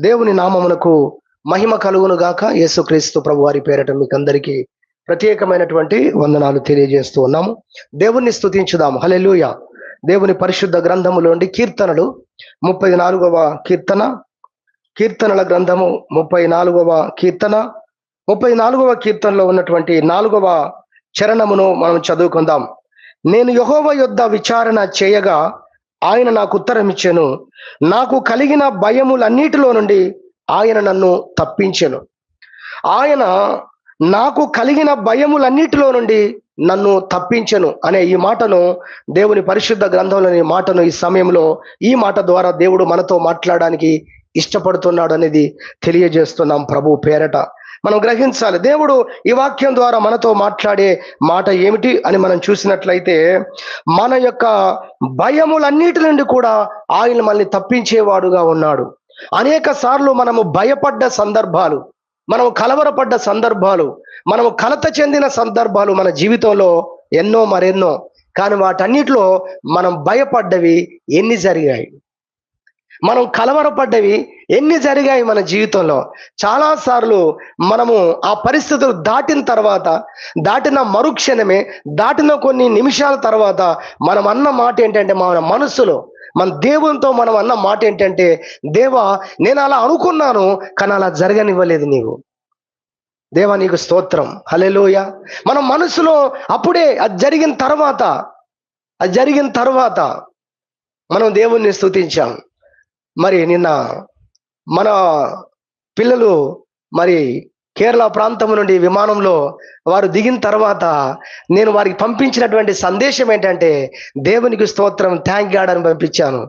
దేవుని నామమునకు మహిమ కలుగును గాక. యేసుక్రీస్తు ప్రభు వారి పేరట మీకు అందరికీ ప్రత్యేకమైనటువంటి వందనాలు తెలియజేస్తూ ఉన్నాము. దేవుణ్ణి స్తుతించుదాము. హలెలుయ దేవుని పరిశుద్ధ గ్రంథములోండి కీర్తనలు ముప్పై నాలుగవ కీర్తన. కీర్తనల గ్రంథము ముప్పై నాలుగవ కీర్తన. ముప్పై నాలుగవ కీర్తనలో ఉన్నటువంటి నాలుగవ చరణమును మనం చదువుకుందాం. నేను యహోవ యొద్ద విచారణ చేయగా ఆయన నాకు ఉత్తరం ఇచ్చాను. నాకు కలిగిన భయములన్నిటిలో నుండి ఆయన నన్ను తప్పించాను. ఆయన నాకు కలిగిన భయములన్నిటిలో నుండి నన్ను తప్పించను అనే ఈ మాటను దేవుని పరిశుద్ధ గ్రంథంలోని మాటను ఈ సమయంలో ఈ మాట ద్వారా దేవుడు మనతో మాట్లాడడానికి ఇష్టపడుతున్నాడు అనేది తెలియజేస్తున్నాం ప్రభు పేరట. మనం గ్రహించాలి. దేవుడు ఈ వాక్యం ద్వారా మనతో మాట్లాడే మాట ఏమిటి అని మనం చూసినట్లయితే మన యొక్క భయములన్నిటి నుండి కూడా ఆయన మనల్ని తప్పించేవాడుగా ఉన్నాడు. అనేక సార్లు మనము భయపడ్డ సందర్భాలు మనం కలవరపడ్డ సందర్భాలు మనం కలత చెందిన సందర్భాలు మన జీవితంలో ఎన్నో మరెన్నో కానీ వాటన్నిటిలో మనం భయపడ్డవి ఎన్ని జరిగాయి? మనం కలవరపడ్డవి ఎన్ని జరిగాయి మన జీవితంలో? చాలా సార్లు మనము ఆ పరిస్థితులు దాటిన తర్వాత దాటిన మరుక్షణమే దాటిన కొన్ని నిమిషాల తర్వాత మనం అన్న మాట ఏంటంటే మన మనసులో మన దేవునితో మనం అన్న మాట ఏంటంటే దేవా నేను అలా అనుకున్నాను కానీ అలా జరగనివ్వలేదు నీవు. దేవా నీకు స్తోత్రం. హలెలోయ మన మనసులో అప్పుడే అది జరిగిన తర్వాత అది జరిగిన తర్వాత మనం దేవుణ్ణి స్థుతించాం మరి నిన్న మన పిల్లలు మరి కేరళ ప్రాంతం నుండి విమానంలో వారు దిగిన తర్వాత నేను వారికి పంపించినటువంటి సందేశం ఏంటంటే దేవునికి స్తోత్రం థ్యాంక్ గాడ్ అని పంపించాను.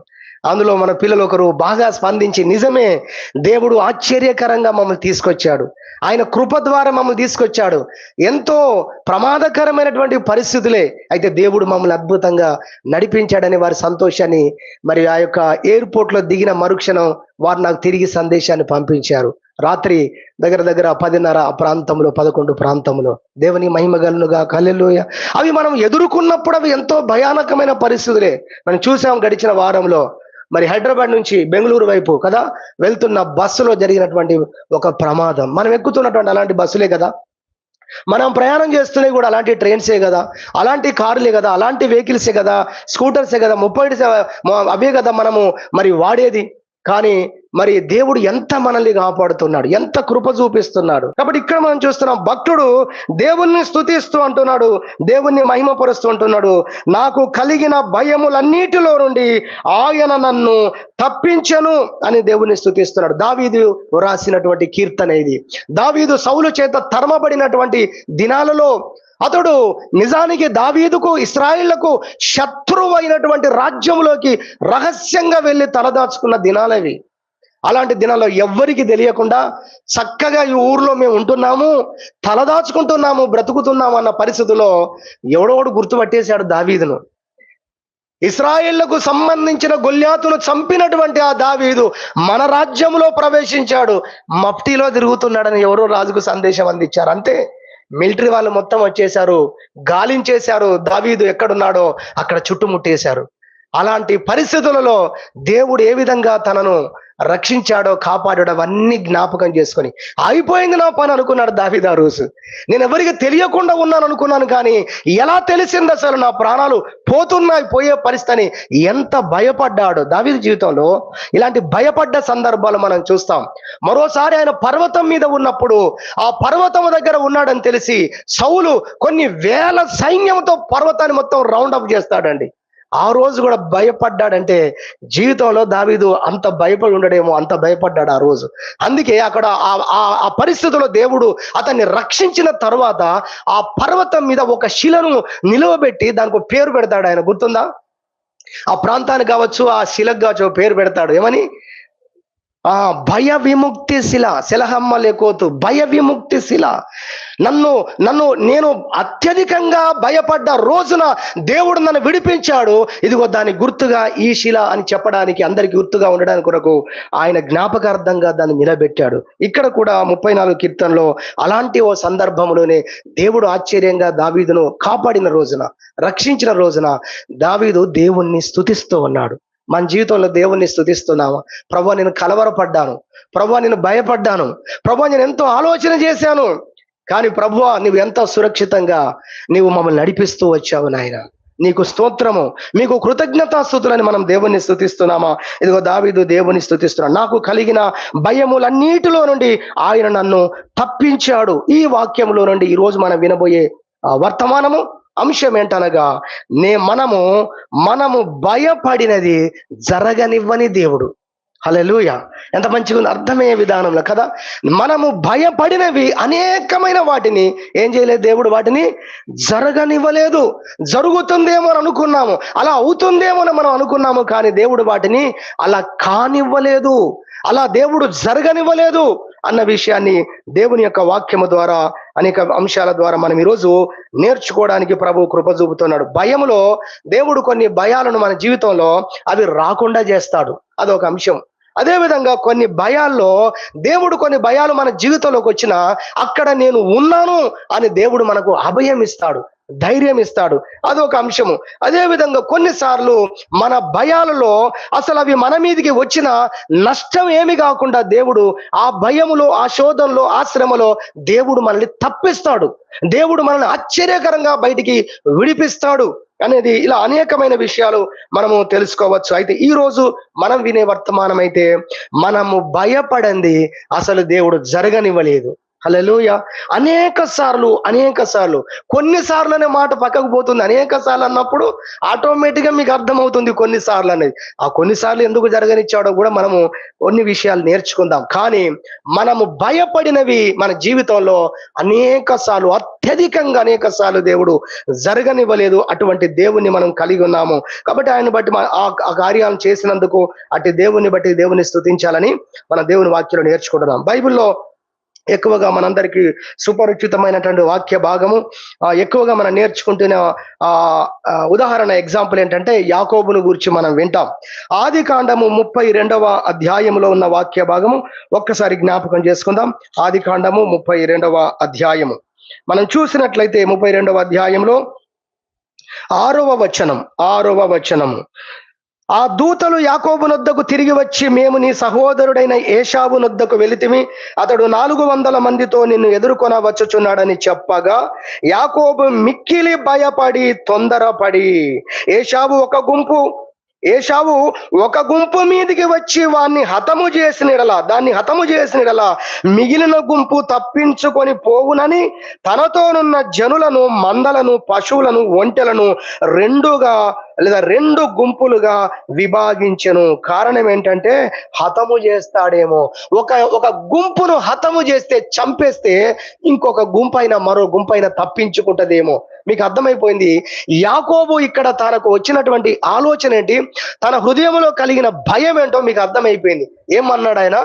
అందులో మన పిల్లలు ఒకరు బాగా స్పందించి నిజమే దేవుడు ఆశ్చర్యకరంగా మమ్మల్ని తీసుకొచ్చాడు. ఆయన కృప ద్వారా మమ్మల్ని తీసుకొచ్చాడు. ఎంతో ప్రమాదకరమైనటువంటి పరిస్థితులే అయితే దేవుడు మమ్మల్ని అద్భుతంగా నడిపించాడని వారి సంతోషాన్ని మరి ఆ యొక్క ఎయిర్పోర్ట్లో దిగిన మరుక్షణం వారు నాకు తిరిగి సందేశాన్ని పంపించారు. రాత్రి దగ్గర దగ్గర పదిన్నర ప్రాంతంలో పదకొండు ప్రాంతంలో. దేవుని మహిమగలనుగా కల్లెలుయ అవి మనం ఎదుర్కొన్నప్పుడు అవి ఎంతో భయానకమైన పరిస్థితులే. మనం చూసాం గడిచిన వారంలో మరి హైదరాబాద్ నుంచి బెంగళూరు వైపు కదా వెళ్తున్న బస్సులో జరిగినటువంటి ఒక ప్రమాదం. మనం ఎక్కుతున్నటువంటి అలాంటి బస్సులే కదా. మనం ప్రయాణం చేస్తున్నవి కూడా అలాంటి ట్రైన్సే కదా. అలాంటి కార్లే కదా. అలాంటి వెహికల్సే కదా. స్కూటర్సే కదా. ముప్పై అవే కదా మనము మరి వాడేది. కానీ మరి దేవుడు ఎంత మనల్ని కాపాడుతున్నాడు? ఎంత కృప చూపిస్తున్నాడు? కాబట్టి ఇక్కడ మనం చూస్తున్నాం భక్తుడు దేవుణ్ణి స్థుతిస్తూ అంటున్నాడు దేవుణ్ణి మహిమపరుస్తూ అంటున్నాడు. నాకు కలిగిన భయములన్నిటిలో నుండి ఆయన నన్ను తప్పించను అని దేవుణ్ణి స్థుతిస్తున్నాడు దావీదు రాసినటువంటి కీర్తన ఇది. దావీదు సౌలు చేత తరమబడినటువంటి దినాలలో అతడు నిజానికి దావీదుకు ఇస్రాయిళ్ళకు శత్రువు అయినటువంటి రాజ్యంలోకి రహస్యంగా వెళ్ళి తలదాచుకున్న దినాలవి అలాంటి దినాల్లో ఎవ్వరికి తెలియకుండా చక్కగా ఈ ఊర్లో మేము ఉంటున్నాము తలదాచుకుంటున్నాము బ్రతుకుతున్నాము అన్న పరిస్థితిలో ఎవడోడు గుర్తుపట్టేశాడు దావీదును. ఇస్రాయిళ్ళకు సంబంధించిన గొల్యాతును చంపినటువంటి ఆ దావీదు మన రాజ్యంలో ప్రవేశించాడు మఫ్టీలో తిరుగుతున్నాడని ఎవరో రాజుకు సందేశం అందించారు. అంతే. మిలిటరీ వాళ్ళు మొత్తం వచ్చేసారు గాలించేశారు. దావీదు ఎక్కడున్నాడో అక్కడ చుట్టుముట్టేశారు. అలాంటి పరిస్థితులలో దేవుడు ఏ విధంగా తనను రక్షించాడో కాపాడాడో అవన్నీ జ్ఞాపకం చేసుకొని అయిపోయింది నా పని అనుకున్నాడు దావిదా రోజు. నేను ఎవరికి తెలియకుండా ఉన్నాను అనుకున్నాను కానీ ఎలా తెలిసింది అసలు నా ప్రాణాలు పోతున్నాయి పోయే పరిస్థితిని ఎంత భయపడ్డాడు. దావిద జీవితంలో ఇలాంటి భయపడ్డ సందర్భాలు మనం చూస్తాం. మరోసారి ఆయన పర్వతం మీద ఉన్నప్పుడు ఆ పర్వతం దగ్గర ఉన్నాడని తెలిసి సౌలు కొన్ని వేల సైన్యంతో పర్వతాన్ని మొత్తం రౌండ్ అప్ చేస్తాడండి. ఆ రోజు కూడా భయపడ్డాడంటే జీవితంలో దావీదు అంత భయపడి ఉండడేమో అంత భయపడ్డాడు ఆ రోజు. అందుకే అక్కడ ఆ పరిస్థితిలో దేవుడు అతన్ని రక్షించిన తర్వాత ఆ పర్వతం మీద ఒక శిలను నిలవబెట్టి దానికి పేరు పెడతాడు ఆయన. గుర్తుందా? ఆ ప్రాంతానికి కావచ్చు ఆ శిలకు కావచ్చు పేరు పెడతాడు. ఏమని? ఆ భయ విముక్తి శిల శిలహమ్మ లేకోతు భయ విముక్తి శిల. నన్ను నన్ను నేను అత్యధికంగా భయపడ్డ రోజున దేవుడు నన్ను విడిపించాడు. ఇదిగో దాని గుర్తుగా ఈ శిల అని చెప్పడానికి అందరికి గుర్తుగా ఉండడానికి కొరకు ఆయన జ్ఞాపకార్థంగా దాన్ని నిలబెట్టాడు. ఇక్కడ కూడా ముప్పై నాలుగు కీర్తనలో అలాంటి ఓ సందర్భంలోనే దేవుడు ఆశ్చర్యంగా దావీదును కాపాడిన రోజున రక్షించిన రోజున దావీదు దేవుణ్ణి స్థుతిస్తూ ఉన్నాడు. మన జీవితంలో దేవుణ్ణి స్థుతిస్తున్నామా ప్రభు నేను కలవరపడ్డాను. ప్రభు నేను భయపడ్డాను. ప్రభు నేను ఎంతో ఆలోచన చేశాను. కానీ ప్రభు నువ్వు ఎంతో సురక్షితంగా నీవు మమ్మల్ని నడిపిస్తూ వచ్చావు నాయన. నీకు స్తోత్రము మీకు కృతజ్ఞతాస్థుతులని మనం దేవుణ్ణి స్థుతిస్తున్నామా ఇదిగో దావీదు దేవుని స్థుతిస్తున్నాడు నాకు కలిగిన భయములన్నిటిలో నుండి ఆయన నన్ను తప్పించాడు. ఈ వాక్యంలో నుండి ఈ రోజు మనం వినబోయే వర్తమానము అంశం ఏంటనగా నే మనము మనము భయపడినది జరగనివ్వని దేవుడు. హలెలుయ ఎంత మంచిగా ఉంది అర్థమయ్యే విధానంలో కదా. మనము భయపడినవి అనేకమైన వాటిని ఏం చేయలేదు దేవుడు వాటిని? జరగనివ్వలేదు. జరుగుతుందేమో అని అనుకున్నాము. అలా అవుతుందేమో అని మనం అనుకున్నాము కానీ దేవుడు వాటిని అలా కానివ్వలేదు. అలా దేవుడు జరగనివ్వలేదు. అన్న విషయాన్ని దేవుని యొక్క వాక్యము ద్వారా అనేక అంశాల ద్వారా మనం ఈరోజు నేర్చుకోవడానికి ప్రభు కృప చూపుతున్నాడు. భయములో దేవుడు కొన్ని భయాలను మన జీవితంలో అవి రాకుండా చేస్తాడు. అదొక అంశం. అదే విధంగా కొన్ని భయాల్లో దేవుడు కొన్ని భయాలు మన జీవితంలోకి వచ్చినా అక్కడ నేను ఉన్నాను అని దేవుడు మనకు అభయం ఇస్తాడు. ధైర్యం ఇస్తాడు. అదొక అంశము. అదేవిధంగా కొన్నిసార్లు మన భయాలలో అసలు అవి మన మీదికి వచ్చిన నష్టం ఏమి కాకుండా దేవుడు ఆ భయములో ఆ శోధంలో ఆ శ్రమలో దేవుడు మనల్ని తప్పిస్తాడు. దేవుడు మనల్ని ఆశ్చర్యకరంగా బయటికి విడిపిస్తాడు అనేది ఇలా అనేకమైన విషయాలు మనము తెలుసుకోవచ్చు. అయితే ఈ రోజు మనం వినే వర్తమానం అయితే మనము భయపడంది అసలు దేవుడు జరగనివ్వలేదు. హల్లెలూయ. అనేక సార్లు అనేక సార్లు కొన్నిసార్లు అనే మాట పక్కకు పోతుంది. అనేక సార్లు అన్నప్పుడు ఆటోమేటిక్గా మీకు అర్థమవుతుంది కొన్నిసార్లు అనేది. ఆ కొన్నిసార్లు ఎందుకు జరగనిచ్చాడో కూడా మనము కొన్ని విషయాలు నేర్చుకుందాం. కానీ మనము భయపడినవి మన జీవితంలో అనేక సార్లు అత్యధికంగా అనేక సార్లు దేవుడు జరగనివ్వలేదు. అటువంటి దేవుణ్ణి మనం కలిగి ఉన్నాము. కాబట్టి ఆయన బట్టి ఆ ఆ కార్యాలను చేసినందుకు అటు దేవుని బట్టి దేవుని స్థుతించాలని మన దేవుని వాక్యలో నేర్చుకుంటున్నాం. బైబిల్లో ఎక్కువగా మనందరికీ సుపరిచితమైనటువంటి వాక్య భాగము. ఎక్కువగా మనం నేర్చుకుంటున్న ఆ ఉదాహరణ ఎగ్జాంపుల్ ఏంటంటే యాకోబును గురించి మనం వింటాం. ఆది కాండము ముప్పై రెండవ అధ్యాయములో ఉన్న వాక్య భాగము ఒక్కసారి జ్ఞాపకం చేసుకుందాం. ఆది కాండము ముప్పై రెండవ అధ్యాయము. మనం చూసినట్లయితే ముప్పై రెండవ అధ్యాయంలో ఆరవ వచనం ఆరవ వచనము. ఆ దూతలు యాకోబునొద్దకు తిరిగి వచ్చి మేము నీ సహోదరుడైన ఏషావునొద్దకు వెళితిమి. అతడు నాలుగు వందల మందితో నిన్ను ఎదుర్కొన వచ్చుచున్నాడని చెప్పగా యాకోబు మిక్కిలి భయపడి తొందరపడి ఏషావు ఒక గుంపు ఏషావు ఒక గుంపు మీదికి వచ్చి వాన్ని హతము చేసినడలా దాన్ని హతము చేసినడలా మిగిలిన గుంపు తప్పించుకొని పోవునని తనతోనున్న జనులను మందలను పశువులను ఒంటెలను రెండుగా లేదా రెండు గుంపులుగా విభాగించను. కారణం ఏంటంటే హతము చేస్తాడేమో. ఒక ఒక గుంపును హతము చేస్తే చంపేస్తే ఇంకొక గుంపైన మరో గుంపైన తప్పించుకుంటదేమో. మీకు అర్థమైపోయింది. యాకోబు ఇక్కడ తనకు వచ్చినటువంటి ఆలోచన ఏంటి? తన హృదయంలో కలిగిన భయం ఏంటో మీకు అర్థమైపోయింది. ఏమన్నాడు ఆయన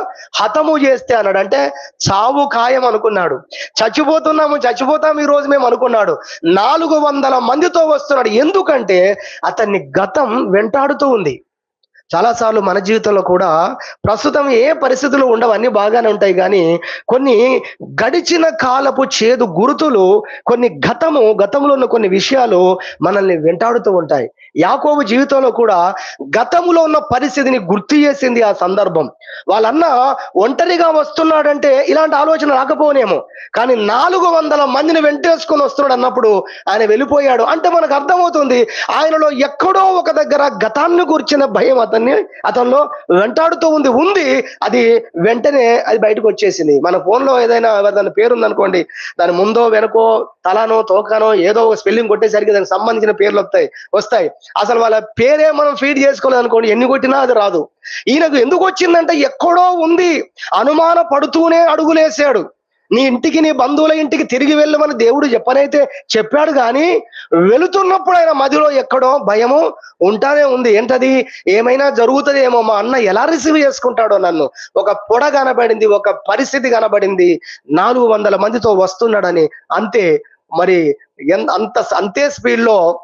హతము చేస్తే అన్నాడు అంటే చావు ఖాయం అనుకున్నాడు. చచ్చిపోతున్నాము చచ్చిపోతాం ఈ రోజు మేము అనుకున్నాడు. నాలుగు వందల మందితో వస్తున్నాడు. ఎందుకంటే అతన్ని గతం వెంటాడుతూ ఉంది. చాలాసార్లు మన జీవితంలో కూడా ప్రస్తుతం ఏ పరిస్థితులు ఉండవు అన్ని బాగానే ఉంటాయి. కానీ కొన్ని గడిచిన కాలపు చేదు గుర్తులు కొన్ని గతము గతంలో ఉన్న కొన్ని విషయాలు మనల్ని వెంటాడుతూ ఉంటాయి. యాకోబు జీవితంలో కూడా గతములో ఉన్న పరిస్థితిని గుర్తు చేసింది ఆ సందర్భం. వాళ్ళన్న ఒంటరిగా వస్తున్నాడంటే ఇలాంటి ఆలోచన రాకపోనేమో. కానీ నాలుగు వందల మందిని వెంటేసుకొని వస్తున్నాడు అన్నప్పుడు ఆయన వెళ్ళిపోయాడు. అంటే మనకు అర్థమవుతుంది ఆయనలో ఎక్కడో ఒక దగ్గర గతాన్ని గుర్చిన భయం అతన్ని అతనిలో వెంటాడుతూ ఉంది. ఉంది అది వెంటనే అది బయటకు వచ్చేసింది. మన ఫోన్లో ఏదైనా దాని పేరు ఉందనుకోండి దాని ముందో వెనకో తలానో తోకానో ఏదో ఒక స్పెల్లింగ్ కొట్టేసరికి దానికి సంబంధించిన పేర్లు వస్తాయి వస్తాయి. అసలు వాళ్ళ పేరే మనం ఫీడ్ చేసుకోలేదు అనుకోండి ఎన్ని కొట్టినా అది రాదు. ఈయనకు ఎందుకు వచ్చిందంటే ఎక్కడో ఉంది అనుమాన పడుతూనే అడుగులేసాడు నీ ఇంటికి నీ బంధువుల ఇంటికి తిరిగి వెళ్ళమని దేవుడు చెప్పనైతే చెప్పాడు కానీ వెళుతున్నప్పుడు ఆయన మదిలో ఎక్కడో భయము ఉంటానే ఉంది. ఏంటది? ఏమైనా జరుగుతుందేమో? మా అన్న ఎలా రిసీవ్ చేసుకుంటాడో నన్ను? ఒక పొడ కనబడింది ఒక పరిస్థితి కనబడింది. నాలుగు వందల మందితో వస్తున్నాడని. అంతే మరి అంత అంతే స్పీడ్లో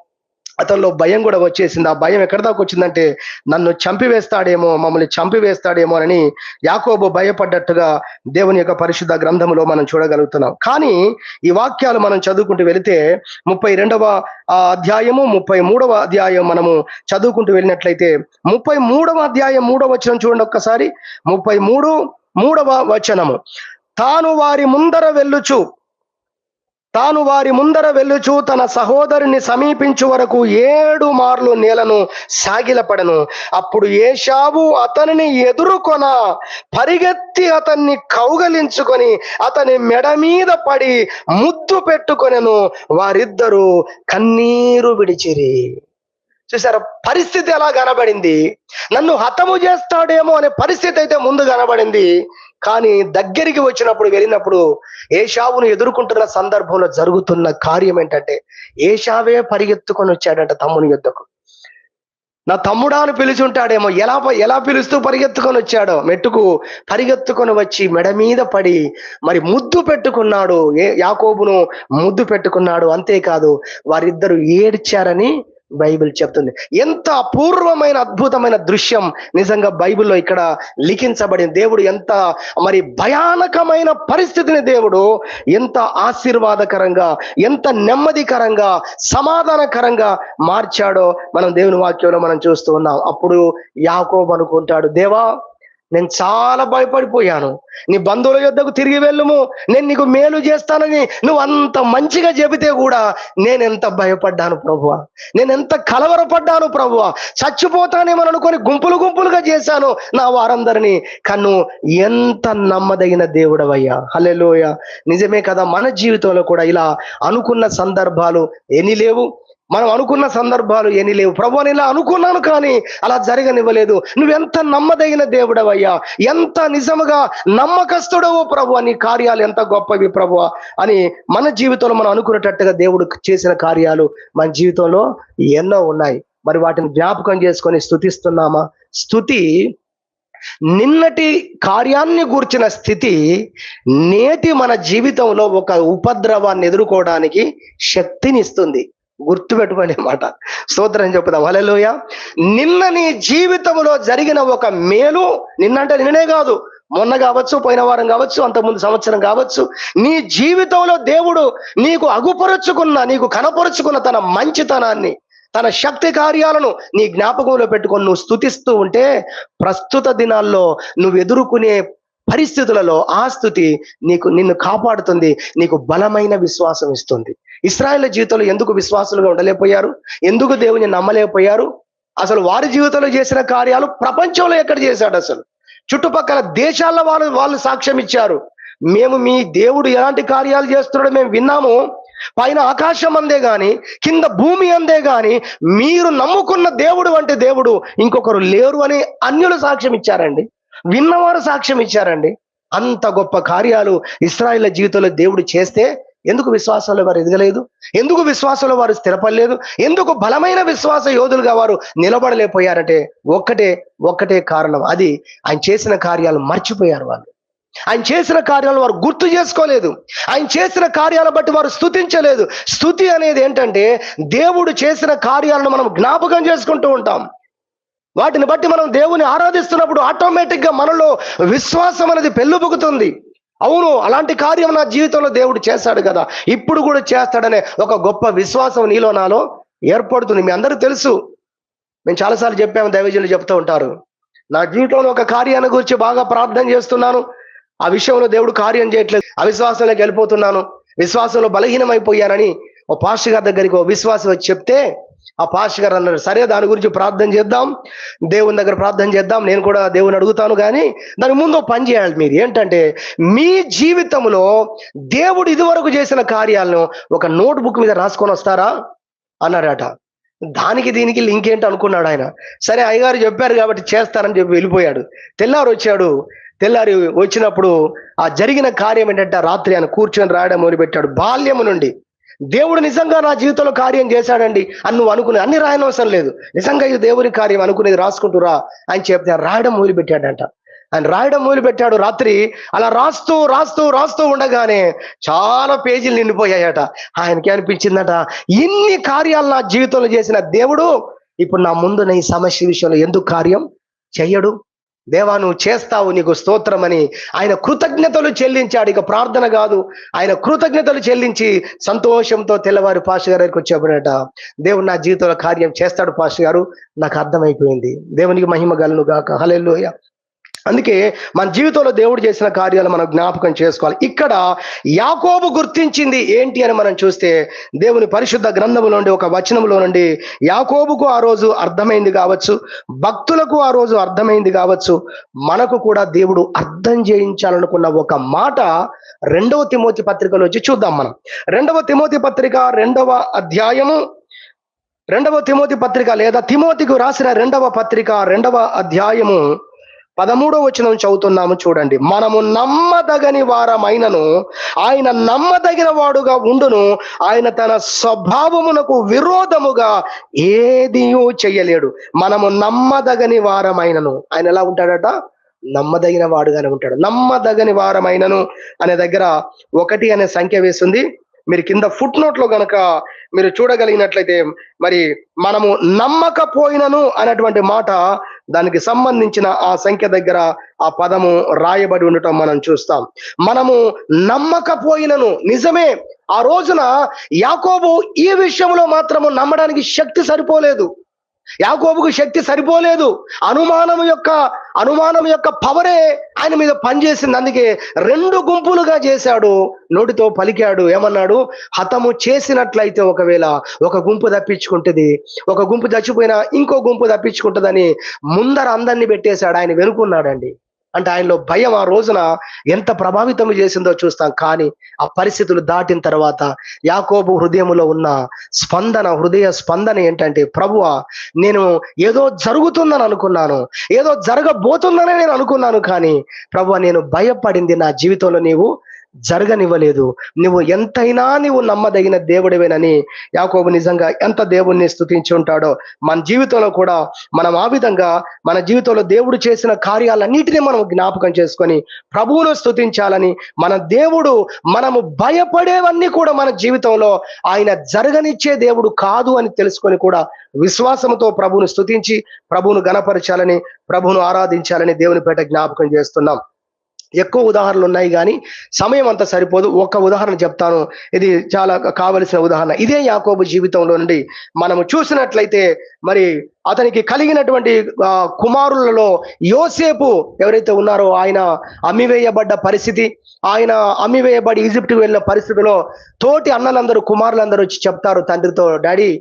అతనిలో భయం కూడా వచ్చేసింది. ఆ భయం ఎక్కడిదాకా వచ్చిందంటే నన్ను చంపివేస్తాడేమో మమ్మల్ని చంపివేస్తాడేమో అని యాకోబు భయపడ్డట్టుగా దేవుని యొక్క పరిశుద్ధ గ్రంథములో మనం చూడగలుగుతున్నాం. కానీ ఈ వాక్యాలు మనం చదువుకుంటూ వెళితే ముప్పై రెండవ అధ్యాయము ముప్పై మూడవ అధ్యాయం మనము చదువుకుంటూ వెళ్ళినట్లయితే ముప్పై మూడవ అధ్యాయం మూడవ వచనం చూడండి ఒక్కసారి. ముప్పై మూడు మూడవ వచనము. తాను వారి ముందర వెళ్ళుచు. తాను వారి ముందర వెళ్ళుచు తన సహోదరుని సమీపించు వరకు ఏడు మార్లు నేలను సాగిలపడను. అప్పుడు ఏషావు అతనిని ఎదుర్కొన పరిగెత్తి అతన్ని కౌగలించుకొని అతని మెడ మీద పడి ముద్దు పెట్టుకొనెను. వారిద్దరూ కన్నీరు విడిచిరి. చూసారా పరిస్థితి ఎలా కనబడింది? నన్ను హతము చేస్తాడేమో అనే పరిస్థితి అయితే ముందు కనబడింది. కానీ దగ్గరికి వచ్చినప్పుడు వెళ్ళినప్పుడు ఏషావును ఎదుర్కొంటున్న సందర్భంలో జరుగుతున్న కార్యం ఏంటంటే ఏషావే పరిగెత్తుకొని వచ్చాడంట తమ్ముని యుద్ధకు నా తమ్ముడా అని పిలిచి ఉంటాడేమో ఎలా ప- ఎలా పిలుస్తూ పరిగెత్తుకొని వచ్చాడో? మెట్టుకు పరిగెత్తుకొని వచ్చి మెడ మీద పడి మరి ముద్దు పెట్టుకున్నాడు ఏ యాకోబును ముద్దు పెట్టుకున్నాడు అంతేకాదు వారిద్దరు ఏడ్చారని బైబిల్ చెప్తుంది. ఎంత అపూర్వమైన అద్భుతమైన దృశ్యం నిజంగా బైబిల్లో ఇక్కడ లిఖించబడింది దేవుడు ఎంత మరి భయానకమైన పరిస్థితిని దేవుడు ఎంత ఆశీర్వాదకరంగా ఎంత నెమ్మదికరంగా సమాధానకరంగా మార్చాడో మనం దేవుని వాక్యంలో మనం చూస్తూ ఉన్నాం. అప్పుడు యాకోబ్ అనుకుంటాడు దేవా నేను చాలా భయపడిపోయాను. నీ బంధువుల యొద్దకు తిరిగి వెళ్ళుము. నేను నీకు మేలు చేస్తానని నువ్వు అంత మంచిగా చెబితే కూడా నేను ఎంత భయపడ్డాను ప్రభువ. నేను ఎంత కలవరపడ్డాను ప్రభువ. చచ్చిపోతానేమని అనుకొని గుంపులు గుంపులుగా చేశాను. నా వారందరినీ. కన్ను ఎంత నమ్మదగిన దేవుడవయ్యా. హల్లెలూయా. నిజమే కదా మన జీవితంలో కూడా ఇలా అనుకున్న సందర్భాలు ఎన్ని లేవు? మనం అనుకున్న సందర్భాలు ఎన్ని లేవు. ప్రభు ఇలా అనుకున్నాను కానీ అలా జరగనివ్వలేదు. నువ్వెంత నమ్మదగిన దేవుడవయ్యా? ఎంత నిజముగా నమ్మకస్తుడవు ప్రభు? నీ కార్యాలు ఎంత గొప్పవి ప్రభు? అని మన జీవితంలో మనం అనుకునేటట్టుగా దేవుడు చేసిన కార్యాలు మన జీవితంలో ఎన్నో ఉన్నాయి. మరి వాటిని జ్ఞాపకం చేసుకొని స్థుతిస్తున్నామా స్థుతి నిన్నటి కార్యాన్ని గూర్చిన స్థితి నేటి మన జీవితంలో ఒక ఉపద్రవాన్ని ఎదుర్కోవడానికి శక్తినిస్తుంది. గుర్తుపెట్టుకోండి మాట. స్తోత్రం చెప్పుదాం. హల్లెలూయా. నిన్న నీ జీవితంలో జరిగిన ఒక మేలు నిన్నంటే నిన్ననే కాదు. మొన్న కావచ్చు పోయిన వారం కావచ్చు అంతకుముందు సంవత్సరం కావచ్చు. నీ జీవితంలో దేవుడు నీకు అగుపరుచుకున్న నీకు కనపరుచుకున్న తన మంచితనాన్ని తన శక్తి కార్యాలను నీ జ్ఞాపకంలో పెట్టుకొని నువ్వు స్థుతిస్తూ ఉంటే ప్రస్తుత దినాల్లో నువ్వు ఎదుర్కొనే పరిస్థితులలో ఆ స్థుతి నీకు నిన్ను కాపాడుతుంది నీకు బలమైన విశ్వాసం ఇస్తుంది. ఇస్రాయల్ జీవితంలో ఎందుకు విశ్వాసులుగా ఉండలేకపోయారు? ఎందుకు దేవుని నమ్మలేకపోయారు? అసలు వారి జీవితంలో చేసిన కార్యాలు ప్రపంచంలో ఎక్కడ చేశాడు అసలు? చుట్టుపక్కల దేశాల్లో వాళ్ళు వాళ్ళు సాక్ష్యం ఇచ్చారు. మేము మీ దేవుడు ఎలాంటి కార్యాలు చేస్తున్నాడో మేము విన్నాము. పైన ఆకాశం అందే గాని కింద భూమి అందే గాని మీరు నమ్ముకున్న దేవుడు అంటే దేవుడు ఇంకొకరు లేరు అని అన్యులు సాక్ష్యం ఇచ్చారండి. విన్నవారు సాక్ష్యం ఇచ్చారండి. అంత గొప్ప కార్యాలు ఇస్రాయిల్ జీవితంలో దేవుడు చేస్తే ఎందుకు విశ్వాసంలో వారు ఎదగలేదు? ఎందుకు విశ్వాసంలో వారు స్థిరపడలేదు? ఎందుకు బలమైన విశ్వాస యోధులుగా వారు నిలబడలేకపోయారంటే ఒక్కటే ఒక్కటే కారణం. అది ఆయన చేసిన కార్యాలు మర్చిపోయారు వాళ్ళు. ఆయన చేసిన కార్యాలు వారు గుర్తు చేసుకోలేదు. ఆయన చేసిన కార్యాలను బట్టి వారు స్థుతించలేదు స్థుతి అనేది ఏంటంటే దేవుడు చేసిన కార్యాలను మనం జ్ఞాపకం చేసుకుంటూ ఉంటాం. వాటిని బట్టి మనం దేవుని ఆరాధిస్తున్నప్పుడు ఆటోమేటిక్గా మనలో విశ్వాసం అనేది పెళ్ళుబుకుతుంది. అవును అలాంటి కార్యం నా జీవితంలో దేవుడు చేస్తాడు కదా. ఇప్పుడు కూడా చేస్తాడనే ఒక గొప్ప విశ్వాసం నీలో నాలో ఏర్పడుతుంది. మీ అందరూ తెలుసు. మేము చాలాసార్లు చెప్పాము దైవజనులు చెప్తూ ఉంటారు. నా జీవితంలో ఒక కార్యాన్ని గురించి బాగా ప్రార్థన చేస్తున్నాను. ఆ విషయంలో దేవుడు కార్యం చేయట్లేదు. అవిశ్వాసంలోకి వెళ్ళిపోతున్నాను. విశ్వాసంలో బలహీనమైపోయానని ఓ పాస్టర్ గారి దగ్గరికి ఓ విశ్వాసం వచ్చి చెప్తే ఆ పాస్టర్ గారు అన్నారు సరే దాని గురించి ప్రార్థన చేద్దాం దేవుని దగ్గర ప్రార్థన చేద్దాం నేను కూడా దేవుని అడుగుతాను కానీ దాని ముందు పని చేయాలి మీరు. ఏంటంటే మీ జీవితంలో దేవుడు ఇదివరకు చేసిన కార్యాలను ఒక నోట్ బుక్ మీద రాసుకొని వస్తారా? అన్నారట. దానికి దీనికి లింక్ ఏంటి అనుకున్నాడు ఆయన. సరే అయ్యగారు చెప్పారు కాబట్టి చేస్తారని చెప్పి వెళ్ళిపోయాడు. తెల్లారు వచ్చాడు. తెల్లారి వచ్చినప్పుడు ఆ జరిగిన కార్యం ఏంటంటే రాత్రి ఆయన కూర్చొని రాయడం మొదలుపెట్టాడు. బాల్యము నుండి. దేవుడు నిజంగా నా జీవితంలో కార్యం చేశాడండి అని నువ్వు అనుకునే అన్ని రాయనవసరం లేదు. నిజంగా ఇది దేవుని కార్యం అనుకునేది రాసుకుంటురా అని చెప్తే రాయడం మొదలుపెట్టాడంట. ఆయన రాయడం మొదలుపెట్టాడు. రాత్రి అలా రాస్తూ రాస్తూ రాస్తూ ఉండగానే చాలా పేజీలు నిండిపోయాయట. ఆయనకి అనిపించిందట ఇన్ని కార్యాలు నా జీవితంలో చేసిన దేవుడు ఇప్పుడు నా ముందు ఈ సమస్య విషయంలో ఎందుకు కార్యం చెయ్యడు దేవా నువ్వు చేస్తావు నీకు స్తోత్రమని ఆయన కృతజ్ఞతలు చెల్లించాడు. ఇక ప్రార్థన కాదు. ఆయన కృతజ్ఞతలు చెల్లించి సంతోషంతో తెల్లవారు పాష గారికి వచ్చేప్పుడట దేవుడు నా జీవితంలో కార్యం చేస్తాడు పాష గారు. నాకు అర్థమైపోయింది. దేవునికి మహిమ గలను గాక హలెల్లోయ. అందుకే మన జీవితంలో దేవుడు చేసిన కార్యాలు మనం జ్ఞాపకం చేసుకోవాలి. ఇక్కడ యాకోబు గుర్తించింది ఏంటి అని మనం చూస్తే దేవుని పరిశుద్ధ గ్రంథములో నుండి ఒక వచనంలో నుండి యాకోబుకు ఆ రోజు అర్థమైంది కావచ్చు భక్తులకు ఆ రోజు అర్థమైంది కావచ్చు మనకు కూడా దేవుడు అర్థం చేయించాలనుకున్న ఒక మాట రెండవ తిమోతి పత్రికలో వచ్చి చూద్దాం మనం. రెండవ తిమోతి పత్రిక రెండవ అధ్యాయము రెండవ తిమోతి పత్రిక లేదా తిమోతికు రాసిన రెండవ పత్రిక రెండవ అధ్యాయము పదమూడో వచనం చదువుతున్నాము చూడండి. మనము నమ్మదగని వారమైనను ఆయన నమ్మదగిన వాడుగా ఉండును ఆయన తన స్వభావమునకు విరోధముగా ఏదియూ చెయ్యలేడు మనము నమ్మదగని వారమైనను. ఆయన ఎలా ఉంటాడట? నమ్మదగిన వాడుగానే ఉంటాడు. నమ్మదగని వారమైనను అనే దగ్గర ఒకటి అనే సంఖ్య వేస్తుంది. మీరు కింద ఫుట్ నోట్లో గనక మీరు చూడగలిగినట్లయితే మరి మనము నమ్మకపోయినను అనేటువంటి మాట దానికి సంబంధించిన ఆ సంఖ్య దగ్గర ఆ పదము రాయబడి ఉండటం మనం చూస్తాం. మనము నమ్మకపోయినను నిజమే ఆ రోజున యాకోబు ఈ విషయంలో మాత్రము నమ్మడానికి శక్తి సరిపోలేదు. యాకోబుకు శక్తి సరిపోలేదు. అనుమానం యొక్క అనుమానం యొక్క పవరే ఆయన మీద పనిచేసింది. అందుకే రెండు గుంపులుగా చేశాడు. నోటితో పలికాడు. ఏమన్నాడు? హతము చేసినట్లయితే ఒకవేళ ఒక గుంపు తప్పించుకుంటుంది ఒక గుంపు చచ్చిపోయినా ఇంకో గుంపు తప్పించుకుంటుందని ముందర అందరినీ పెట్టేశాడు. ఆయన వెనుకున్నాడండి. అంటే ఆయనలో భయం ఆ రోజున ఎంత ప్రభావితం చేసిందో చూస్తాం. కానీ ఆ పరిస్థితులు దాటిన తర్వాత యాకోబు హృదయంలో ఉన్న స్పందన హృదయ స్పందన ఏంటంటే ప్రభువ నేను ఏదో జరుగుతుందని అనుకున్నాను. ఏదో జరగబోతుందని నేను అనుకున్నాను. కానీ ప్రభువ నేను భయపడింది నా జీవితంలో నీవు జరగనివ్వలేదు. నువ్వు ఎంతైనా నీవు నమ్మదగిన దేవుడివేనని యాకోబు నిజంగా ఎంత దేవుణ్ణి స్థుతించి ఉంటాడో మన జీవితంలో కూడా మనం ఆ విధంగా మన జీవితంలో దేవుడు చేసిన కార్యాలన్నిటినీ మనం జ్ఞాపకం చేసుకొని ప్రభువును స్థుతించాలని మన దేవుడు మనము భయపడేవన్నీ కూడా మన జీవితంలో ఆయన జరగనిచ్చే దేవుడు కాదు అని తెలుసుకొని కూడా విశ్వాసంతో ప్రభువును స్తుతించి ప్రభువును గణపరచాలని ప్రభువును ఆరాధించాలని దేవుని పేట జ్ఞాపకం చేస్తున్నాం. ఎక్కువ ఉదాహరణలు ఉన్నాయి కానీ సమయం అంతా సరిపోదు. ఒక ఉదాహరణ చెప్తాను. ఇది చాలా కావలసిన ఉదాహరణ. ఇదే యాకోబు జీవితంలో నుండి మనము చూసినట్లయితే మరి అతనికి కలిగినటువంటి కుమారులలో యోసేపు ఎవరైతే ఉన్నారో ఆయన అమ్మివేయబడ్డ పరిస్థితి ఆయన అమ్మివేయబడి ఈజిప్ట్కి వెళ్ళిన పరిస్థితిలో తోటి అన్నలందరూ కుమారులందరూ వచ్చి చెప్తారు తండ్రితో డాడీ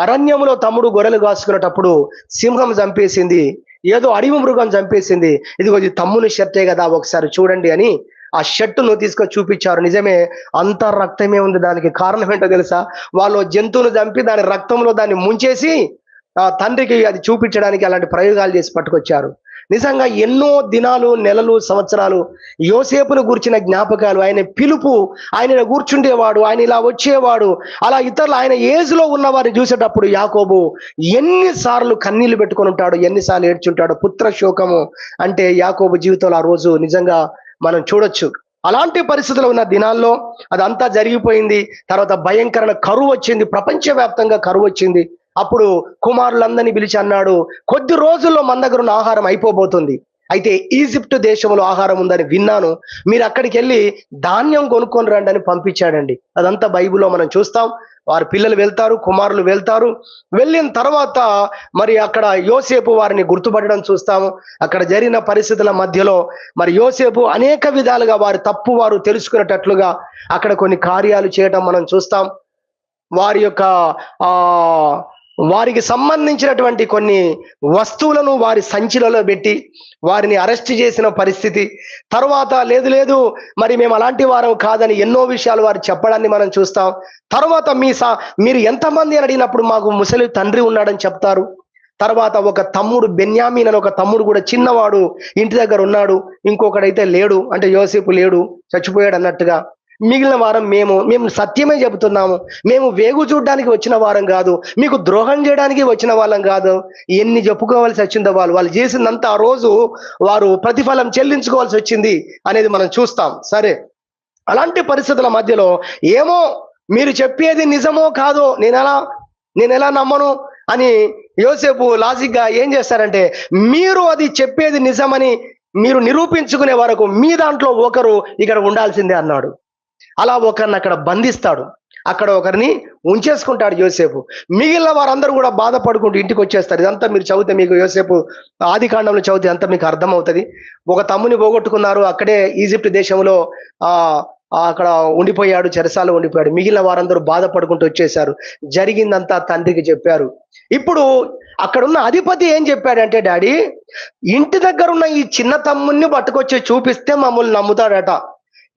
అరణ్యంలో తమ్ముడు గొర్రెలు కాసుకునేటప్పుడు సింహం చంపేసింది. ఏదో అడవి మృగం చంపేసింది. ఇది కొంచెం తమ్ముని షర్టే కదా ఒకసారి చూడండి అని ఆ షర్టును తీసుకొని చూపించారు. నిజమే అంత రక్తమే ఉంది దానికి. కారణం ఏంటో తెలుసా? వాళ్ళు జంతువును చంపి దాని రక్తంలో దాన్ని ముంచేసి ఆ తండ్రికి అది చూపించడానికి అలాంటి ప్రయోగాలు చేసి పట్టుకొచ్చారు. నిజంగా ఎన్నో దినాలు నెలలు సంవత్సరాలు యోసేపును గూర్చిన జ్ఞాపకాలు. ఆయన పిలుపు ఆయన కూర్చుండేవాడు ఆయన ఇలా వచ్చేవాడు అలా ఇతరులు ఆయన ఏజ్లో ఉన్నవారిని ఉన్న వారిని చూసేటప్పుడు యాకోబు ఎన్నిసార్లు కన్నీళ్ళు పెట్టుకొని ఉంటాడు ఎన్నిసార్లు ఏడ్చుంటాడు. పుత్ర శోకము అంటే యాకోబు జీవితంలో ఆ రోజు నిజంగా మనం చూడొచ్చు. అలాంటి పరిస్థితులు ఉన్న దినాల్లో అదంతా జరిగిపోయింది. తర్వాత భయంకరమైన కరువు వచ్చింది. ప్రపంచవ్యాప్తంగా కరువు వచ్చింది. అప్పుడు కుమారులందరినీ పిలిచి అన్నాడు కొద్ది రోజుల్లో మన దగ్గర ఉన్న ఆహారం అయిపోబోతుంది. అయితే ఈజిప్ట్ దేశంలో ఆహారం ఉందని విన్నాను. మీరు అక్కడికి వెళ్ళి ధాన్యం కొనుక్కొని రండి అని పంపించాడండి. అదంతా బైబిల్లో మనం చూస్తాం. వారి పిల్లలు వెళ్తారు కుమారులు వెళ్తారు. వెళ్ళిన తర్వాత మరి అక్కడ యోసేపు వారిని గుర్తుపట్టడం చూస్తాము. అక్కడ జరిగిన పరిస్థితుల మధ్యలో మరి యోసేపు అనేక విధాలుగా వారి తప్పు వారు తెలుసుకునేటట్లుగా అక్కడ కొన్ని కార్యాలు చేయటం మనం చూస్తాం. వారి యొక్క ఆ వారికి సంబంధించినటువంటి కొన్ని వస్తువులను వారి సంచిలలో పెట్టి వారిని అరెస్ట్ చేసిన పరిస్థితి. తర్వాత లేదు లేదు మరి మేము అలాంటి వారం కాదని ఎన్నో విషయాలు వారు చెప్పడాన్ని మనం చూస్తాం. తర్వాత మీ సా మీరు ఎంతమంది అని అడిగినప్పుడు మాకు ముసలి తండ్రి ఉన్నాడని చెప్తారు. తర్వాత ఒక తమ్ముడు బెన్యామీన్ అని ఒక తమ్ముడు కూడా చిన్నవాడు ఇంటి దగ్గర ఉన్నాడు. ఇంకొకడైతే లేడు అంటే యోసేపు లేడు చచ్చిపోయాడు అన్నట్టుగా. మిగిలిన వారం మేము మేము సత్యమే చెబుతున్నాము. మేము వేగు చూడడానికి వచ్చిన వారం కాదు. మీకు ద్రోహం చేయడానికి వచ్చిన వాళ్ళం కాదు. ఎన్ని చెప్పుకోవాల్సి వచ్చిందో వాళ్ళు వాళ్ళు చేసిందంతా ఆ రోజు వారు ప్రతిఫలం చెల్లించుకోవాల్సి వచ్చింది అనేది మనం చూస్తాం. సరే. అలాంటి పరిస్థితుల మధ్యలో ఏమో మీరు చెప్పేది నిజమో కాదో నేను ఎలా నేను ఎలా నమ్మను అని యోసేపు లాజిక్గా ఏం చేస్తారంటే మీరు అది చెప్పేది నిజమని మీరు నిరూపించుకునే వరకు మీ దాంట్లో ఒకరు ఇక్కడ ఉండాల్సిందే అన్నాడు. అలా ఒకరిని అక్కడ బంధిస్తాడు. అక్కడ ఒకరిని ఉంచేసుకుంటాడు యోసేపు. మిగిలిన వారందరూ కూడా బాధపడుకుంటూ ఇంటికి వచ్చేస్తారు. ఇదంతా మీరు చదివితే మీకు యోసేపు ఆది కాండంలో చదివితే అంతా మీకు అర్థమవుతుంది. ఒక తమ్ముని పోగొట్టుకున్నారు. అక్కడే ఈజిప్ట్ దేశంలో ఆ అక్కడ ఉండిపోయాడు చెరసాలో ఉండిపోయాడు. మిగిలిన వారందరూ బాధపడుకుంటూ వచ్చేసారు జరిగిందంతా తండ్రికి చెప్పారు. ఇప్పుడు అక్కడున్న అధిపతి ఏం చెప్పాడంటే డాడీ ఇంటి దగ్గర ఉన్న ఈ చిన్న తమ్ముడిని పట్టుకొచ్చి చూపిస్తే మమ్మల్ని నమ్ముతాడట.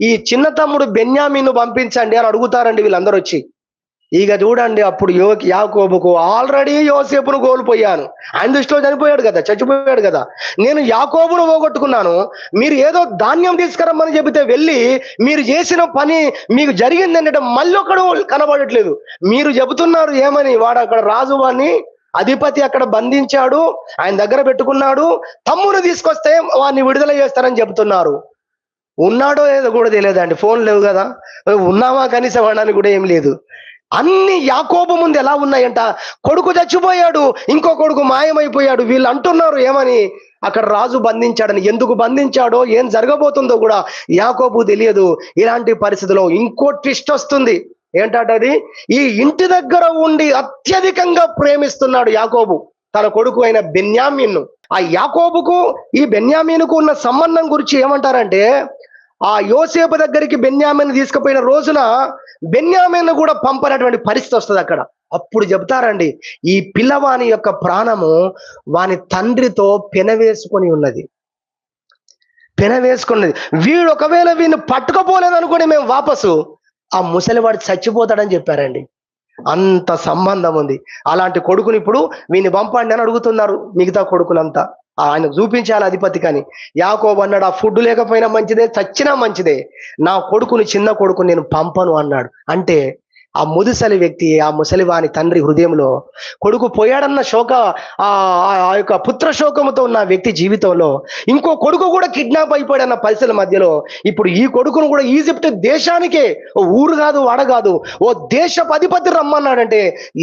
ఈ చిన్న తమ్ముడు బెన్యామీను పంపించండి అని అడుగుతారండి వీళ్ళందరూ వచ్చి. ఇక చూడండి అప్పుడు యో యాకోబుకు ఆల్రెడీ యోసేపును కోల్పోయాను. ఆయన దృష్టిలో చనిపోయాడు కదా చచ్చిపోయాడు కదా. నేను యాకోబును పోగొట్టుకున్నాను. మీరు ఏదో ధాన్యం తీసుకురమ్మని చెబితే వెళ్ళి మీరు చేసిన పని మీకు జరిగింది అంటే మళ్ళీ ఒకడు కనబడట్లేదు. మీరు చెబుతున్నారు ఏమని? వాడు అక్కడ రాజు వాడిని అధిపతి అక్కడ బంధించాడు ఆయన దగ్గర పెట్టుకున్నాడు తమ్ముడు తీసుకొస్తే వాడిని విడుదల చేస్తారని చెబుతున్నారు. ఉన్నాడో ఏదో కూడా తెలియదండి. ఫోన్ లేవు కదా. ఉన్నావా కనీసం అనడానికి కూడా ఏం లేదు. అన్ని యాకోబు ముందు ఎలా ఉన్నాయంట? కొడుకు చచ్చిపోయాడు ఇంకో కొడుకు మాయమైపోయాడు. వీళ్ళు అంటున్నారు ఏమని? అక్కడ రాజు బంధించాడని. ఎందుకు బంధించాడో? ఏం జరగబోతుందో కూడా యాకోబు తెలియదు. ఇలాంటి పరిస్థితిలో ఇంకో ట్విస్ట్ వస్తుంది. ఏంటంటది ఈ ఇంటి దగ్గర ఉండి అత్యధికంగా ప్రేమిస్తున్నాడు యాకోబు. తన కొడుకు అయిన బెన్యామిన్ ఆ యాకోబుకు ఈ బెన్యామీనుకు ఉన్న సంబంధం గురించి ఏమంటారంటే ఆ యోసేపు దగ్గరికి బెన్యామిన్ తీసుకుపోయిన రోజున బెన్యామిన్ కూడా పంపనటువంటి పరిస్థితి వస్తుంది అక్కడ. అప్పుడు చెబుతారండి ఈ పిల్లవాని యొక్క ప్రాణము వాని తండ్రితో పెనవేసుకొని ఉన్నది. పెనవేసుకున్నది. వీడు ఒకవేళ వీడిని పట్టుకపోలేదు మేము వాపసు ఆ ముసలివాడు చచ్చిపోతాడని చెప్పారండి. అంత సంబంధం ఉంది. అలాంటి కొడుకుని ఇప్పుడు వీని పంపండి అని అడుగుతున్నారు మిగతా కొడుకులంతా. ఆయన చూపించాలి అధిపతి కానీ. యాకోబు అన్నాడు ఆ ఫుడ్ లేకపోయినా మంచిదే చచ్చినా మంచిదే. నా కొడుకుని చిన్న కొడుకుని నేను పంపను అన్నాడు. అంటే ఆ ముదుసలి వ్యక్తి ఆ ముసలివాని తండ్రి హృదయంలో కొడుకు పోయాడన్న శోక ఆ ఆ యొక్క పుత్ర శోకముతో ఉన్న వ్యక్తి జీవితంలో ఇంకో కొడుకు కూడా కిడ్నాప్ అయిపోయాడన్న పరిస్థితుల మధ్యలో ఇప్పుడు ఈ కొడుకును కూడా ఈజిప్ట్ దేశానికే ఓ ఊరు కాదు వాడ కాదు ఓ దేశ అధిపతి రమ్మన్నాడంటే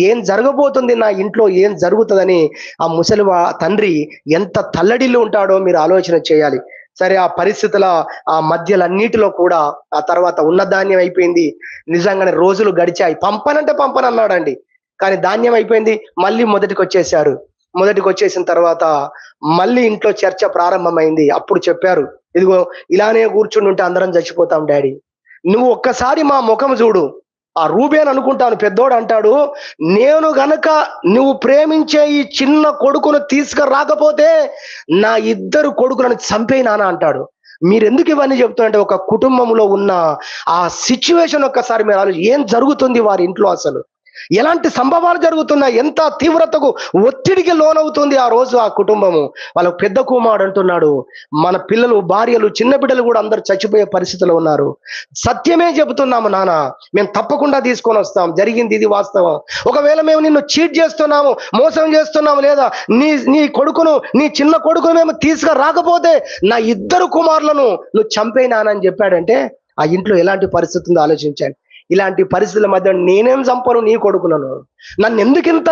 ఏం జరగబోతుంది నా ఇంట్లో ఏం జరుగుతుందని ఆ ముసలి తండ్రి ఎంత తల్లడిల్లు ఉంటాడో మీరు ఆలోచన చేయాలి. సరే ఆ పరిస్థితుల ఆ మధ్యలన్నిటిలో కూడా ఆ తర్వాత ఉన్న ధాన్యం అయిపోయింది. నిజంగానే రోజులు గడిచాయి. పంపనంటే పంపనన్నాడండి కానీ ధాన్యం అయిపోయింది. మళ్ళీ మొదటికి వచ్చేసారు మొదటికి వచ్చేసిన తర్వాత మళ్ళీ ఇంట్లో చర్చ ప్రారంభమైంది. అప్పుడు చెప్పారు ఇదిగో ఇలానే కూర్చుని ఉంటే అందరం చచ్చిపోతాం డాడీ. నువ్వు ఒక్కసారి మా ముఖం చూడు. ఆ రూబేన్ అనుకుంటాను పెద్దోడు అంటాడు నేను గనక నువ్వు ప్రేమించే ఈ చిన్న కొడుకును తీసుకురాకపోతే నా ఇద్దరు కొడుకులను చంపేనానా అంటాడు. మీరు ఎందుకు ఇవన్నీ చెప్తున్నారంటే ఒక కుటుంబంలో ఉన్న ఆ సిచ్యువేషన్ ఒక్కసారి మీరు ఏం జరుగుతుంది వారి ఇంట్లో అసలు? ఎలాంటి సంభవాలు జరుగుతున్నాయి? ఎంత తీవ్రతకు ఒత్తిడికి లోనవుతుంది ఆ రోజు ఆ కుటుంబము? వాళ్ళ పెద్ద కుమారుడు అంటున్నాడు మన పిల్లలు భార్యలు చిన్న బిడ్డలు కూడా అందరు చచ్చిపోయే పరిస్థితిలో ఉన్నారు. సత్యమే చెబుతున్నాము నాన్న మేము తప్పకుండా తీసుకొని వస్తాం. జరిగింది ఇది వాస్తవం. ఒకవేళ మేము నిన్ను చీట్ చేస్తున్నాము మోసం చేస్తున్నాము లేదా నీ నీ కొడుకును నీ చిన్న కొడుకును మేము తీసుకురాకపోతే నా ఇద్దరు కుమారులను నువ్వు చంపేనానని చెప్పాడంటే ఆ ఇంట్లో ఎలాంటి పరిస్థితి ఉందో ఆలోచించండి. ఇలాంటి పరిస్థితుల మధ్య నేనేం చంపను? నీ కొడుకులను. నన్ను ఎందుకింత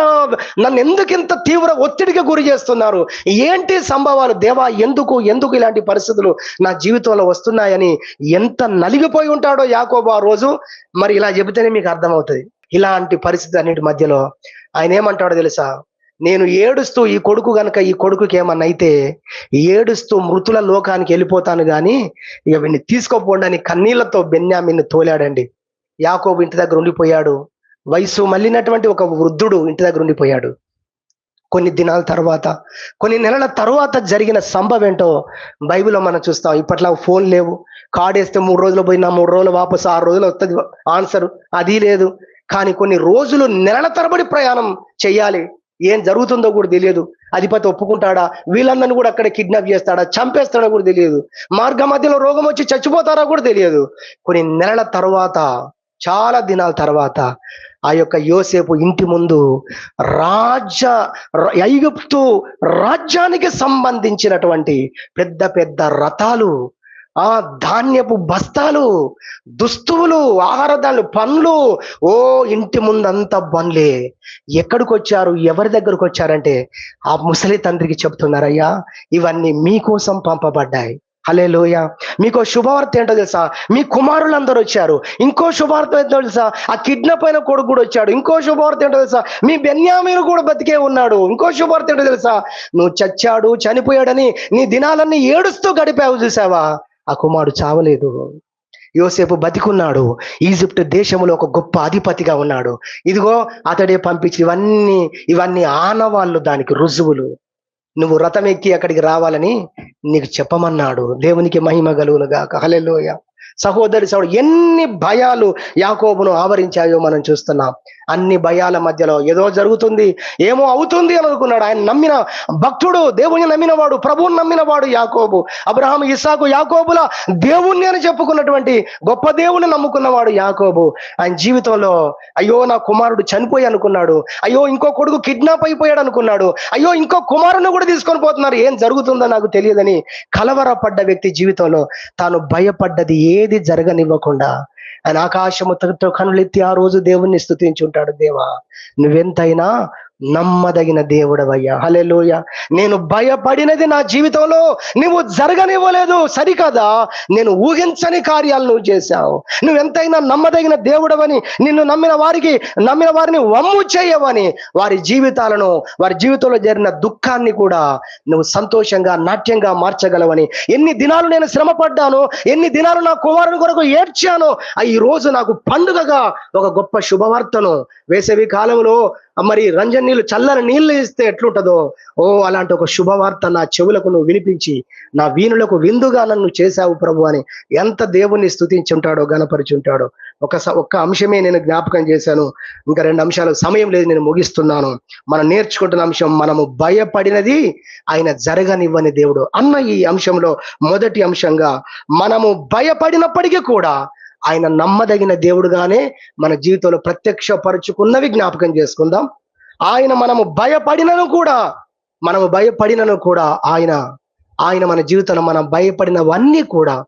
నన్ను ఎందుకింత తీవ్ర ఒత్తిడికి గురి చేస్తున్నారు? ఏంటి సంభవాలు? దేవా ఎందుకు ఎందుకు ఇలాంటి పరిస్థితులు నా జీవితంలో వస్తున్నాయని ఎంత నలిగిపోయి ఉంటాడో యాకోబు ఆ రోజు? మరి ఇలా చెబితేనే మీకు అర్థమవుతుంది. ఇలాంటి పరిస్థితి అన్నిటి మధ్యలో ఆయన ఏమంటాడో తెలుసా? నేను ఏడుస్తూ ఈ కొడుకు గనక ఈ కొడుకుకి ఏమన్నా అయితే ఏడుస్తూ మృతుల లోకానికి వెళ్ళిపోతాను కానీ ఇక వీడిని తీసుకోపోండి కన్నీళ్ళతో బెన్యామిన్ని తోలాడండి. యాకోబు ఇంటి దగ్గర ఉండిపోయాడు. వయసు మళ్ళినటువంటి ఒక వృద్ధుడు ఇంటి దగ్గర ఉండిపోయాడు. కొన్ని దినాల తర్వాత కొన్ని నెలల తర్వాత జరిగిన సంభవం ఏంటో బైబిల్లో మనం చూస్తాం. ఇప్పట్లో ఫోన్ లేవు. కార్డ్ వేస్తే మూడు రోజులు పోయినా మూడు రోజులు వాపసు ఆరు రోజులు వస్తుంది ఆన్సర్ అది లేదు. కానీ కొన్ని రోజులు నెలల తరబడి ప్రయాణం చేయాలి. ఏం జరుగుతుందో కూడా తెలియదు. అధిపతి ఒప్పుకుంటాడా? వీళ్ళందరినీ కూడా అక్కడ కిడ్నాప్ చేస్తాడా? చంపేస్తాడా కూడా తెలియదు. మార్గ మధ్యలో రోగం వచ్చి చచ్చిపోతారా కూడా తెలియదు. కొన్ని నెలల తర్వాత చాలా దినాల తర్వాత ఆ యొక్క యోసేపు ఇంటి ముందు రాజ్య ఐగుప్తు రాజ్యానికి సంబంధించినటువంటి పెద్ద పెద్ద రథాలు ఆ ధాన్యపు బస్తాలు దుస్తువులు ఆహారదాలు పండ్లు ఓ ఇంటి ముందంతా బండ్లే. ఎక్కడికి వచ్చారు? ఎవరి దగ్గరకు వచ్చారంటే ఆ ముసలి తండ్రికి చెప్తున్నారయ్యా ఇవన్నీ మీకోసం పంపబడ్డాయి. హలే లోయ మీకు శుభవార్త ఏంటో తెలుసా? మీ కుమారులందరూ వచ్చారు. ఇంకో శుభవార్త ఏంటో తెలుసా? ఆ కిడ్నాప్ అయిన కొడుకు కూడా వచ్చాడు. ఇంకో శుభవార్త ఏంటో తెలుసా? మీ బెన్యామీను కూడా బతికే ఉన్నాడు. ఇంకో శుభవార్త ఏంటో తెలుసా? నువ్వు చచ్చాడు చనిపోయాడని నీ దినాలన్నీ ఏడుస్తూ గడిపావు చూసావా? ఆ కుమారుడు చావలేదు. యోసేపు బతికున్నాడు. ఈజిప్ట్ దేశంలో ఒక గొప్ప అధిపతిగా ఉన్నాడు. ఇదిగో అతడే పంపించి ఇవన్నీ ఇవన్నీ ఆనవాళ్ళు దానికి రుజువులు. నువ్వు రథం ఎక్కి అక్కడికి రావాలని నీకు చెప్పమన్నాడు. దేవునికి మహిమ కలుగునుగా కహలెలోయ సహోదరి సహోదరు ఎన్ని భయాలు యాకోబును ఆవరించాయో మనం చూస్తున్నాం. అన్ని భయాల మధ్యలో ఏదో జరుగుతుంది ఏమో అవుతుంది అని అనుకున్నాడు. ఆయన నమ్మిన భక్తుడు దేవుని నమ్మినవాడు ప్రభువుని నమ్మినవాడు యాకోబు. అబ్రహాం ఇస్సాకు యాకోబుల దేవుణ్ణి అని చెప్పుకున్నటువంటి గొప్ప దేవుని నమ్ముకున్నవాడు యాకోబు. ఆయన జీవితంలో అయ్యో నా కుమారుడు చనిపోయి అనుకున్నాడు. అయ్యో ఇంకో కొడుకు కిడ్నాప్ అయిపోయాడు అనుకున్నాడు. అయ్యో ఇంకో కుమారుని కూడా తీసుకొని పోతున్నారు. ఏం జరుగుతుందో నాకు తెలియదని కలవరపడ్డ వ్యక్తి జీవితంలో తాను భయపడ్డది ఏది జరగనివ్వకుండా ఆయన ఆకాశముతో కనులెత్తి ఆ రోజు దేవుణ్ణి స్థుతించుంటాడు దేవా. నువ్వెంతైనా నమ్మదగిన దేవుడవయ్యా. హలెలోయ నేను భయపడినది నా జీవితంలో నువ్వు జరగనివ్వలేదు. సరికదా? నేను ఊహించని కార్యాలు నువ్వు చేశావు. నువ్వు ఎంతైనా నమ్మదగిన దేవుడవని నిన్ను నమ్మిన వారికి నమ్మిన వారిని వమ్ము చేయవని వారి జీవితాలను వారి జీవితంలో జరిగిన దుఃఖాన్ని కూడా నువ్వు సంతోషంగా నాట్యంగా మార్చగలవని ఎన్ని దినాలు నేను శ్రమ పడ్డాను ఎన్ని దినాలు నా కుమారుని కొరకు ఏడ్చాను ఈ రోజు నాకు పండుగగా ఒక గొప్ప శుభవార్తను వేసవి కాలంలో మరి రంజన్ నీళ్ళు చల్లని నీళ్ళు ఇస్తే ఎట్లుంటదో? ఓ అలాంటి ఒక శుభవార్త నా చెవులకు నువ్వు వినిపించి నా వీణులకు విందుగా నన్ను చేశావు ప్రభు అని ఎంత దేవుణ్ణి స్తుతించి ఉంటాడో ఒక స- ఒక్క అంశమే నేను జ్ఞాపకం చేశాను. ఇంకా రెండు అంశాలు సమయం లేదు నేను ముగిస్తున్నాను. మనం నేర్చుకుంటున్న అంశం మనము భయపడినది ఆయన జరగనివ్వని దేవుడు. అన్న ఈ అంశంలో మొదటి అంశంగా మనము భయపడినప్పటికీ కూడా ఆయన నమ్మదగిన దేవుడుగానే మన జీవితంలో ప్రత్యక్షపరుచుకున్నవి జ్ఞాపకం చేసుకుందాం. ఆయన మనము భయపడినను కూడా మనము భయపడినను కూడా ఆయన ఆయన మన జీవితంలో మనం భయపడినవన్నీ కూడా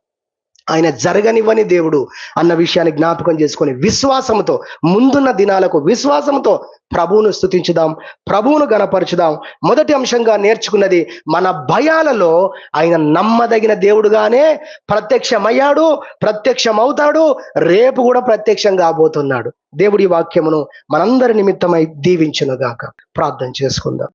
ఆయన జరగనివ్వని దేవుడు అన్న విషయాన్ని జ్ఞాపకం చేసుకొని విశ్వాసంతో ముందున్న దినాలకు విశ్వాసంతో ప్రభువును స్థుతించుదాం ప్రభువును గణపరచుదాం. మొదటి అంశంగా నేర్చుకున్నది మన భయాలలో ఆయన నమ్మదగిన దేవుడుగానే ప్రత్యక్షమయ్యాడు ప్రత్యక్షమవుతాడు రేపు కూడా ప్రత్యక్షం కాబోతున్నాడు. దేవుడి వాక్యమును మనందరి నిమిత్తమై దీవించునుగాక. ప్రార్థన చేసుకుందాం.